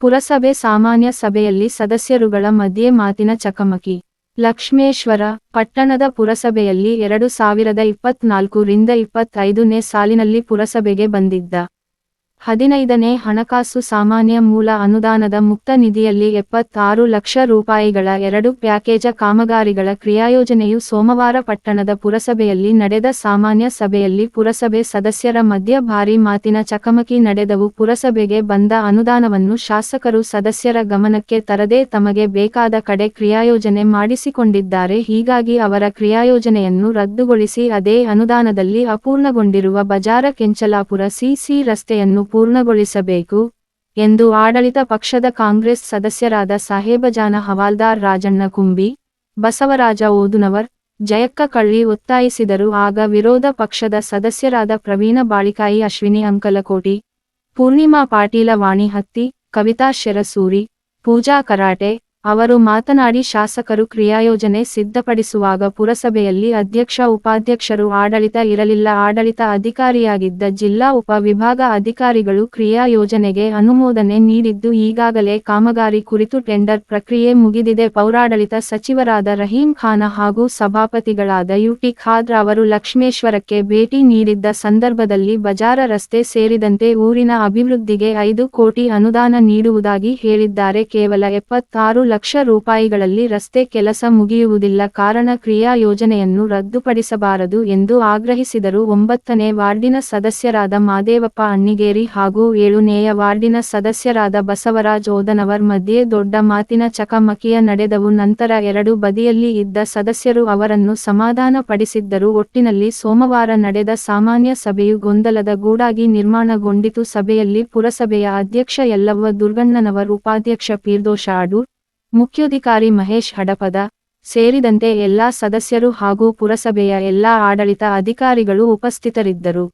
ಪುರಸಭೆ ಸಾಮಾನ್ಯ ಸಭೆಯಲ್ಲಿ ಸದಸ್ಯರುಗಳ ಮಧ್ಯೆ ಮಾತಿನ ಚಕಮಕಿ. ಲಕ್ಷ್ಮೇಶ್ವರ, ಪಟ್ಟಣದ ಪುರಸಭೆಯಲ್ಲಿ ಎರಡು ಸಾವಿರದ ಇಪ್ಪತ್ನಾಲ್ಕು ರಿಂದ ಇಪ್ಪತ್ತೈದನೇ ಸಾಲಿನಲ್ಲಿ ಪುರಸಭೆಗೆ ಬಂದಿದ್ದ. ಹದಿನೈದನೇ ಹಣಕಾಸು ಸಾಮಾನ್ಯ ಮೂಲ ಅನುದಾನದ ಮುಕ್ತ ನಿಧಿಯಲ್ಲಿ ಎಪ್ಪತ್ತಾರು ಲಕ್ಷ ರೂಪಾಯಿಗಳ ಎರಡು ಪ್ಯಾಕೇಜ ಕಾಮಗಾರಿಗಳ ಕ್ರಿಯಾಯೋಜನೆಯು ಸೋಮವಾರ ಪಟ್ಟಣದ ಪುರಸಭೆಯಲ್ಲಿ ನಡೆದ ಸಾಮಾನ್ಯ ಸಭೆಯಲ್ಲಿ ಪುರಸಭೆ ಸದಸ್ಯರ ಮಧ್ಯ ಭಾರಿ ಮಾತಿನ ಚಕಮಕಿ ನಡೆದವು. ಪುರಸಭೆಗೆ ಬಂದ ಅನುದಾನವನ್ನು ಶಾಸಕರು ಸದಸ್ಯರ ಗಮನಕ್ಕೆ ತರದೆ ತಮಗೆ ಬೇಕಾದ ಕಡೆ ಕ್ರಿಯಾಯೋಜನೆ ಮಾಡಿಸಿಕೊಂಡಿದ್ದಾರೆ. ಹೀಗಾಗಿ ಅವರ ಕ್ರಿಯಾಯೋಜನೆಯನ್ನು ರದ್ದುಗೊಳಿಸಿ ಅದೇ ಅನುದಾನದಲ್ಲಿ ಅಪೂರ್ಣಗೊಂಡಿರುವ ಬಜಾರ ಕೆಂಚಲಾಪುರ ಸಿಸಿ ರಸ್ತೆಯನ್ನು ಪೂರ್ಣಗೊಳಿಸಬೇಕು ಎಂದು ಆಡಳಿತ ಪಕ್ಷದ ಕಾಂಗ್ರೆಸ್ ಸದಸ್ಯರಾದ ಸಾಹೇಬಜಾನ ಹವಾಲ್ದಾರ್ ರಾಜಣ್ಣ ಕುಂಬಿ, ಬಸವರಾಜ ಓದುನವರ್, ಜಯಕ್ಕ ಕಳ್ಳಿ ಒತ್ತಾಯಿಸಿದರು. ಆಗ ವಿರೋಧ ಪಕ್ಷದ ಸದಸ್ಯರಾದ ಪ್ರವೀಣ ಬಾಳಿಕಾಯಿ, ಅಶ್ವಿನಿ ಅಂಕಲಕೋಟಿ, ಪೂರ್ಣಿಮಾ ಪಾಟೀಲ ವಾಣಿ ಹತ್ತಿ ಕವಿತಾ ಶೆರಸೂರಿ, ಪೂಜಾ ಕರಾಟೆ ಅವರು ಮಾತನಾಡಿ ಶಾಸಕರು ಕ್ರಿಯಾಯೋಜನೆ ಸಿದ್ಧಪಡಿಸುವಾಗ ಪುರಸಭೆಯಲ್ಲಿ ಅಧ್ಯಕ್ಷ, ಉಪಾಧ್ಯಕ್ಷರು ಆಡಳಿತ ಇರಲಿಲ್ಲ. ಆಡಳಿತ ಅಧಿಕಾರಿಯಾಗಿದ್ದ ಜಿಲ್ಲಾ ಉಪ ವಿಭಾಗ ಅಧಿಕಾರಿಗಳು ಕ್ರಿಯಾ ಯೋಜನೆಗೆ ಅನುಮೋದನೆ ನೀಡಿದ್ದು, ಈಗಾಗಲೇ ಕಾಮಗಾರಿ ಕುರಿತು ಟೆಂಡರ್ ಪ್ರಕ್ರಿಯೆ ಮುಗಿದಿದೆ. ಪೌರಾಡಳಿತ ಸಚಿವರಾದ ರಹೀಂ ಖಾನ ಹಾಗೂ ಸಭಾಪತಿಗಳಾದ ಯುಟಿ ಖಾದ್ರ ಅವರು ಲಕ್ಷ್ಮೇಶ್ವರಕ್ಕೆ ಭೇಟಿ ನೀಡಿದ್ದ ಸಂದರ್ಭದಲ್ಲಿ ಬಜಾರ ರಸ್ತೆ ಸೇರಿದಂತೆ ಊರಿನ ಅಭಿವೃದ್ಧಿಗೆ ಐದು ಕೋಟಿ ಅನುದಾನ ನೀಡುವುದಾಗಿ ಹೇಳಿದ್ದಾರೆ. ಕೇವಲ ಎಪ್ಪತ್ತಾರು ಲಕ್ಷ ರೂಪಾಯಿಗಳಲ್ಲಿ ರಸ್ತೆ ಕೆಲಸ ಮುಗಿಯುವುದಿಲ್ಲ. ಕಾರಣ ಕ್ರಿಯಾ ಯೋಜನೆಯನ್ನು ರದ್ದುಪಡಿಸಬಾರದು ಎಂದು ಆಗ್ರಹಿಸಿದರು. ಒಂಬತ್ತನೇ ವಾರ್ಡಿನ ಸದಸ್ಯರಾದ ಮಾದೇವಪ್ಪ ಅಣ್ಣಿಗೇರಿ ಹಾಗೂ ಏಳುನೇಯ ವಾರ್ಡಿನ ಸದಸ್ಯರಾದ ಬಸವರಾಜ್ ಓದನವರ್ ಮಧ್ಯೆ ದೊಡ್ಡ ಮಾತಿನ ಚಕಮಕಿಯ ನಡೆದವು. ನಂತರ ಎರಡು ಬದಿಯಲ್ಲಿ ಇದ್ದ ಸದಸ್ಯರು ಅವರನ್ನು ಸಮಾಧಾನ ಪಡಿಸಿದ್ದರು ಒಟ್ಟಿನಲ್ಲಿ ಸೋಮವಾರ ನಡೆದ ಸಾಮಾನ್ಯ ಸಭೆಯು ಗೊಂದಲದ ಗೂಡಾಗಿ ನಿರ್ಮಾಣಗೊಂಡಿತು. ಸಭೆಯಲ್ಲಿ ಪುರಸಭೆಯ ಅಧ್ಯಕ್ಷ ಯಲ್ಲವ್ವ ದುರ್ಗಣ್ಣನವರ್, ಉಪಾಧ್ಯಕ್ಷ ಪೀರ್ದೋಷ ಅಡು ಮುಖ್ಯೋಧಿಕಾರಿ ಮಹೇಶ್ ಹಡಪದ ಸೇರಿದಂತೆ ಎಲ್ಲಾ ಸದಸ್ಯರು ಹಾಗೂ ಪುರಸಭೆಯ ಎಲ್ಲಾ ಆಡಳಿತ ಅಧಿಕಾರಿಗಳು ಉಪಸ್ಥಿತರಿದ್ದರು.